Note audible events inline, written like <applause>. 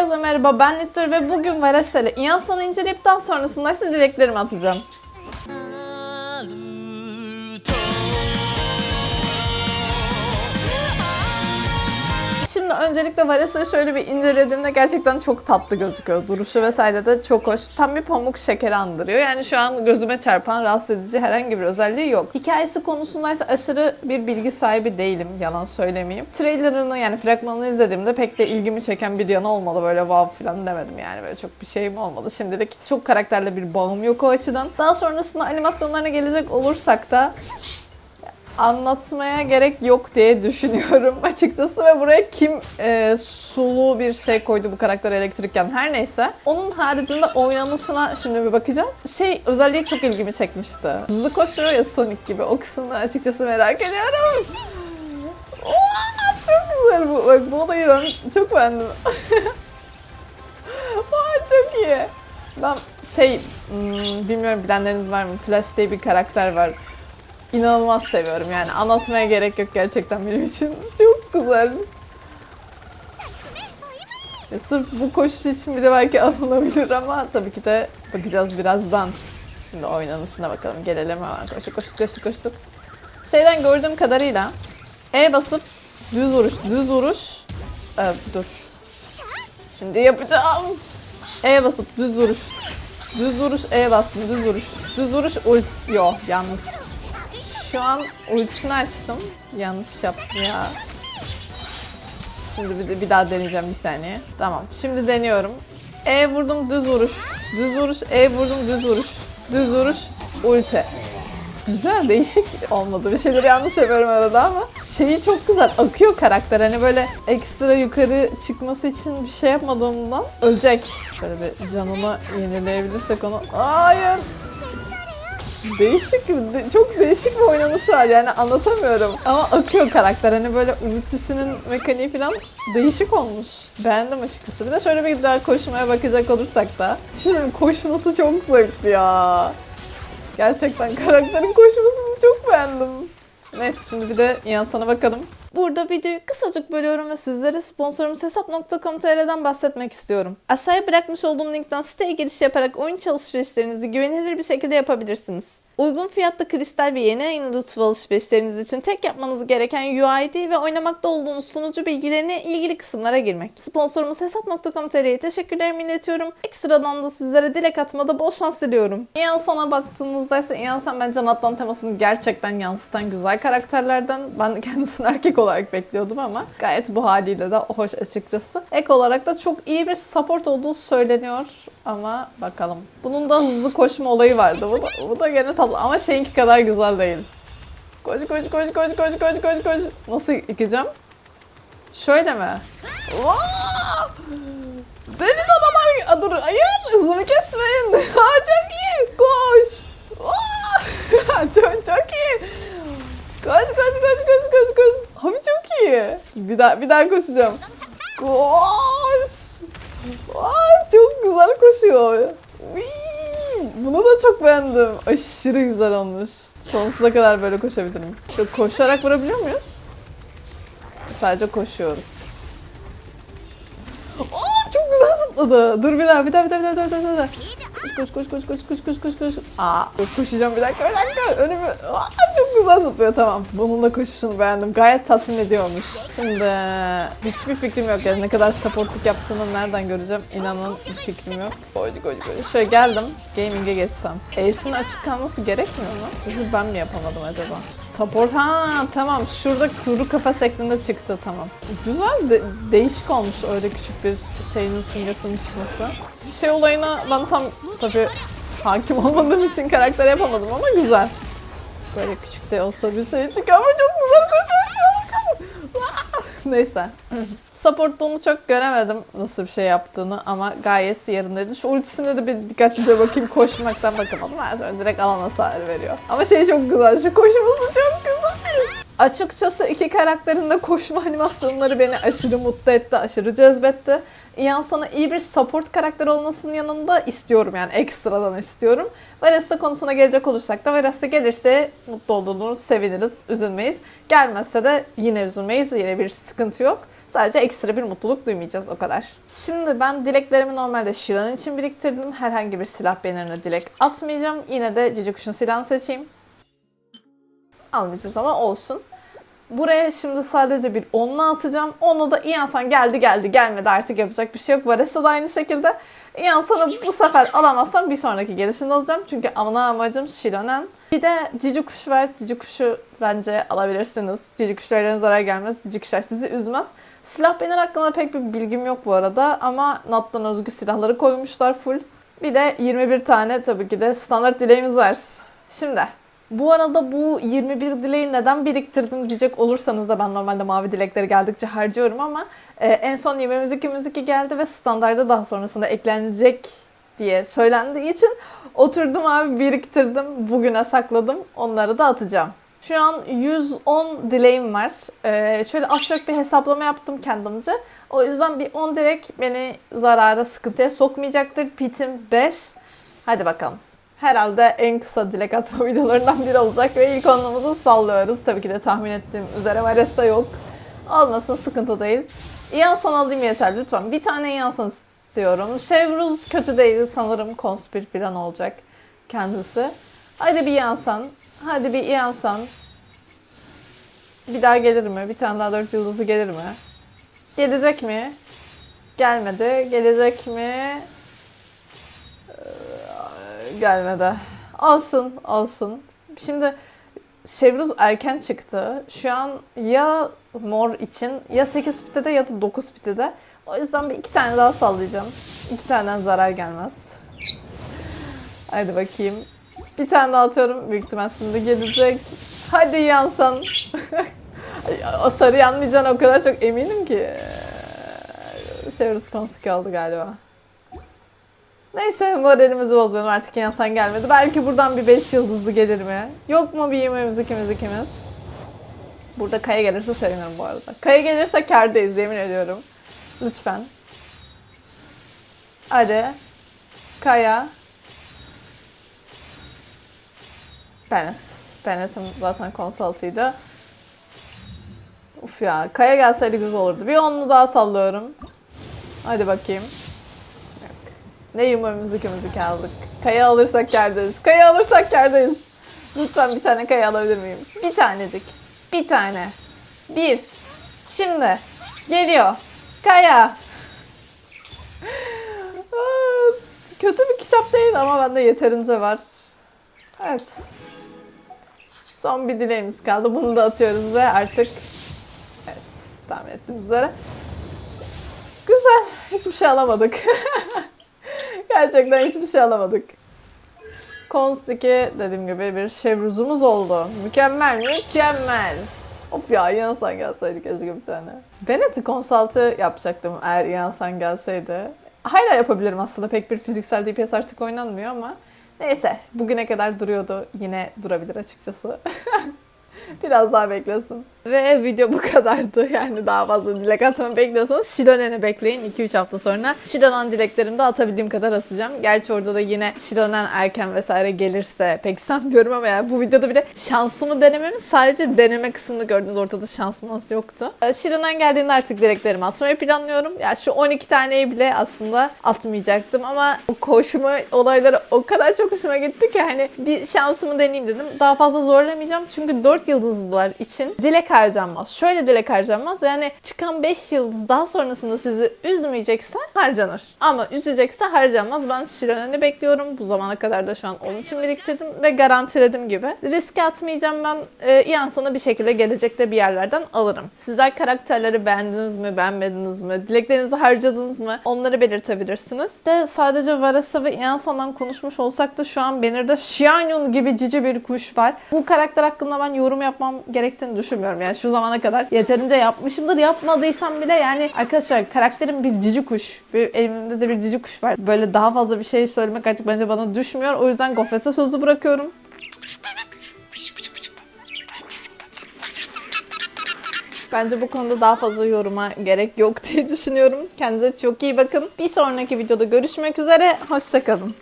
Herkese merhaba ben Nittur ve bugün Varese ile İnsan'ı inceleyip daha sonrasında size dileklerimi atacağım. Şimdi öncelikle Varesa'yı şöyle bir incelediğimde gerçekten çok tatlı gözüküyor. Duruşu vesaire de çok hoş. Tam bir pamuk şekeri andırıyor. Yani şu an gözüme çarpan rahatsız edici herhangi bir özelliği yok. Hikayesi konusundaysa aşırı bir bilgi sahibi değilim. Yalan söylemeyeyim. Trailerını yani fragmanını izlediğimde pek de ilgimi çeken bir yanı olmadı. Böyle wow falan demedim yani. Böyle çok bir şeyim olmadı. Şimdilik çok karakterle bir bağım yok o açıdan. Daha sonrasında animasyonlarına gelecek olursak da anlatmaya gerek yok diye düşünüyorum <laughs> açıkçası ve buraya kim e, sulu bir şey koydu bu karakter elektrikken her neyse. Onun haricinde oynanışına şimdi bir bakacağım. Şey özelliği çok ilgimi çekmişti. Hızlı koşuyor ya Sonic gibi o kısmını açıkçası merak ediyorum. <laughs> Oha, çok güzel bu. Bak bu olayı ben çok beğendim. <laughs> Aa, çok iyi. Ben şey hmm, bilmiyorum bilenleriniz var mı? Flash diye bir karakter var inanılmaz seviyorum yani anlatmaya gerek yok gerçekten benim için <laughs> çok güzel. Ya sırf bu koşu için bir de belki alınabilir ama tabii ki de bakacağız birazdan. Şimdi oynanışına bakalım. Gelelim hemen. Koştuk koştuk koştuk koştuk. Şeyden gördüğüm kadarıyla E basıp düz vuruş, düz vuruş. Ee, dur. Şimdi yapacağım. E basıp düz vuruş. Düz vuruş E bastım. Düz vuruş. Düz vuruş ult. Yo yanlış. Şu an ultisini açtım. Yanlış yaptım ya. Şimdi bir, bir daha deneyeceğim bir saniye. Tamam. Şimdi deniyorum. E vurdum düz vuruş. Düz vuruş. E vurdum düz vuruş. Düz vuruş. Ulti. Güzel değişik olmadı. Bir şeyleri yanlış yapıyorum arada ama şeyi çok güzel. Akıyor karakter. Hani böyle ekstra yukarı çıkması için bir şey yapmadığımdan ölecek. Şöyle bir canını yenileyebilirsek onu. Hayır. Değişik, de- çok değişik bir oynanışı var yani anlatamıyorum. Ama akıyor karakter hani böyle ultisinin mekaniği falan değişik olmuş. Beğendim açıkçası. Bir de şöyle bir daha koşmaya bakacak olursak da. Şimdi koşması çok zevkli ya. Gerçekten karakterin koşmasını çok beğendim. Neyse şimdi bir de yan sana bakalım. Burada videoyu kısacık bölüyorum ve sizlere sponsorumuz hesap.com.tr'den bahsetmek istiyorum. Aşağıya bırakmış olduğum linkten siteye giriş yaparak oyun alışverişlerinizi güvenilir bir şekilde yapabilirsiniz. Uygun fiyatlı kristal ve yeni ayın lütfu alışverişleriniz için tek yapmanız gereken UID ve oynamakta olduğunuz sunucu bilgilerine ilgili kısımlara girmek. Sponsorumuz hesap.com.tr'ye teşekkürlerimi iletiyorum. Ekstradan da sizlere dilek atmada bol şans diliyorum. İyan sana baktığımızda ise İyan sen bence Natlan temasını gerçekten yansıtan güzel karakterlerden. Ben <laughs> kendisini erkek olarak bekliyordum ama gayet bu haliyle de hoş açıkçası. Ek olarak da çok iyi bir support olduğu söyleniyor ama bakalım. Bunun da hızlı koşma olayı vardı. Bu da, bu da gene tatlı ama şeyinki kadar güzel değil. Koş koş koş koş koş koş koş koş. Nasıl yıkacağım? Şöyle mi? Adamlar... Aa, Dur hayır hızımı kesmeyin. <laughs> Aa, çok iyi. Koş. <laughs> Çok, çok iyi. Koş koş koş koş koş koş. Abi çok iyi. Bir daha bir daha koşacağım. Koş. Aa, çok güzel koşuyor. Bunu da çok beğendim. Aşırı güzel olmuş. Sonsuza kadar böyle koşabilirim. Şöyle koşarak vurabiliyor muyuz? Sadece koşuyoruz. Aa, çok güzel zıpladı. Dur bir daha, bir daha, bir daha, bir daha, bir daha, bir daha. Koş, koş, koş, koş, koş, koş, koş, koş. Aa, koşacağım bir dakika, bir dakika. Önümü, Aa, güzel zıplıyor, tamam. Bunun da koşuşunu beğendim. Gayet tatmin ediyormuş. Şimdi hiçbir fikrim yok yani ne kadar supportluk yaptığını nereden göreceğim inanın bir fikrim yok. Koş, koş, koş. Şöyle geldim, gaming'e geçsem. Ace'in açık kalması gerekmiyor mu? Ben mi yapamadım acaba? Support, ha tamam. Şurada kuru kafa şeklinde çıktı, tamam. Güzel, de- değişik olmuş öyle küçük bir şeyin simgesinin çıkması. Şey olayına ben tam tabii hakim olmadığım için karakter yapamadım ama güzel. Böyle küçük de olsa bir şey çıkıyor ama çok güzel koşuyor! Neyse. Support'ta onu çok göremedim nasıl bir şey yaptığını ama gayet yerindeydi. Şu ultisine de bir dikkatlice bakayım koşmaktan bakamadım. Ha, şöyle direkt alan hasarı veriyor. Ama şey çok güzel şu koşması çok güzel. Açıkçası iki karakterin de koşma animasyonları beni aşırı mutlu etti, aşırı cezbetti. Ian sana iyi bir support karakter olmasının yanında istiyorum yani ekstradan istiyorum. Varese konusuna gelecek olursak da Varese gelirse mutlu oluruz, seviniriz, üzülmeyiz. Gelmezse de yine üzülmeyiz, yine bir sıkıntı yok. Sadece ekstra bir mutluluk duymayacağız o kadar. Şimdi ben dileklerimi normalde Şiran için biriktirdim. Herhangi bir silah bannerına dilek atmayacağım. Yine de Cici Kuş'un silahını seçeyim. Almayacağız ama olsun. Buraya şimdi sadece bir onlu atacağım. Onu da İyansan geldi geldi gelmedi artık yapacak bir şey yok. Varese de aynı şekilde. İyansan'ı bu sefer alamazsam bir sonraki gelişinde alacağım. Çünkü ana amacım Shironen. Bir de cici kuş var. Cici kuşu bence alabilirsiniz. Cici kuşlarına zarar gelmez. Cici kuşlar sizi üzmez. Silah benim hakkında pek bir bilgim yok bu arada. Ama Nat'tan özgü silahları koymuşlar full. Bir de 21 tane tabii ki de standart dileğimiz var. Şimdi bu arada bu 21 dileği neden biriktirdim diyecek olursanız da ben normalde mavi dilekleri geldikçe harcıyorum ama e, en son 20 müzik geldi ve standarda daha sonrasında eklenecek diye söylendiği için oturdum abi biriktirdim. Bugüne sakladım. Onları da atacağım. Şu an 110 dileğim var. E, şöyle az çok bir hesaplama yaptım kendimce. O yüzden bir 10 dilek beni zarara, sıkıntıya sokmayacaktır. Pitim 5. Hadi bakalım herhalde en kısa dilek atma <laughs> videolarından biri olacak ve ilk onumuzu sallıyoruz. Tabii ki de tahmin ettiğim üzere Varesa yok. Olmasın sıkıntı değil. İyansan alayım yeter lütfen. Bir tane İyansan istiyorum. Şevruz kötü değil sanırım konspir falan olacak kendisi. Hadi bir İyansan. Hadi bir İyansan. Bir daha gelir mi? Bir tane daha dört yıldızı gelir mi? Gelecek mi? Gelmedi. Gelecek mi? Gelmedi. Olsun, olsun. Şimdi Şevruz erken çıktı. Şu an ya mor için ya 8 bitede ya da 9 bitede. O yüzden bir iki tane daha sallayacağım. İki taneden zarar gelmez. Haydi bakayım. Bir tane daha atıyorum. Büyük ihtimal şimdi gelecek. Hadi yansan. <laughs> o sarı yanmayacağına o kadar çok eminim ki. Şevruz konusu kaldı galiba. Neyse moralimizi bozmayalım artık yansan gelmedi. Belki buradan bir 5 yıldızlı gelir mi? Yok mu bir yemeğimiz ikimiz ikimiz? Burada Kaya gelirse sevinirim bu arada. Kaya gelirse kardayız yemin ediyorum. Lütfen. Hadi. Kaya. Bennett. Bennett'im zaten konsaltıydı. Uf ya. Kaya gelseydi güzel olurdu. Bir onlu daha sallıyorum. Hadi bakayım. Ne yuma müzik müzik aldık. Kaya alırsak kardayız. Kaya alırsak kardayız. Lütfen bir tane kaya alabilir miyim? Bir tanecik. Bir tane. Bir. Şimdi. Geliyor. Kaya. Aa, Kötü bir kitap değil ama bende yeterince var. Evet. Son bir dileğimiz kaldı. Bunu da atıyoruz ve artık evet tahmin ettiğim üzere güzel. Hiçbir şey alamadık. <laughs> Gerçekten hiçbir şey alamadık. Cons 2 dediğim gibi bir şevruzumuz oldu. Mükemmel, mükemmel. Of ya Yansan gelseydi keşke bir tane. Bennett'i konsaltı yapacaktım eğer Yansan gelseydi. Hala yapabilirim aslında pek bir fiziksel DPS artık oynanmıyor ama neyse bugüne kadar duruyordu. Yine durabilir açıkçası. <laughs> Biraz daha beklesin. Ve video bu kadardı. <laughs> Yani daha fazla dilek atmamı bekliyorsanız Shironen'i bekleyin. 2-3 hafta sonra Shironen dileklerimi de atabildiğim kadar atacağım. Gerçi orada da yine Shironen erken vesaire gelirse pek sanmıyorum ama yani bu videoda bile şansımı denememin sadece deneme kısmını gördünüz. Ortada şansımız yoktu. Ee, Shironen geldiğinde artık dileklerimi atmayı planlıyorum. Ya yani şu 12 taneyi bile aslında atmayacaktım ama o koşma olayları o kadar çok hoşuma gitti ki hani bir şansımı deneyeyim dedim. Daha fazla zorlamayacağım çünkü 4 yıldızlılar için dilek harcanmaz. Şöyle dilek harcanmaz. Yani çıkan 5 yıldız daha sonrasında sizi üzmeyecekse harcanır. Ama üzecekse harcanmaz. Ben Şiren'i bekliyorum. Bu zamana kadar da şu an onun için biriktirdim ve garantiledim gibi. Riske atmayacağım ben. E, İyansan'ı bir şekilde gelecekte bir yerlerden alırım. Sizler karakterleri beğendiniz mi, beğenmediniz mi? Dileklerinizi harcadınız mı? Onları belirtebilirsiniz. De sadece Varasa ve İyansan'dan konuşmuş olsak da şu an Banner'da Xianyun gibi cici bir kuş var. Bu karakter hakkında ben yorum yapmam gerektiğini düşünmüyorum. Yani şu zamana kadar yeterince yapmışımdır. Yapmadıysam bile yani arkadaşlar karakterim bir cici kuş. Bir elimde de bir cici kuş var. Böyle daha fazla bir şey söylemek artık bence bana düşmüyor. O yüzden gofrete sözü bırakıyorum. Bence bu konuda daha fazla yoruma gerek yok diye düşünüyorum. Kendinize çok iyi bakın. Bir sonraki videoda görüşmek üzere. Hoşçakalın.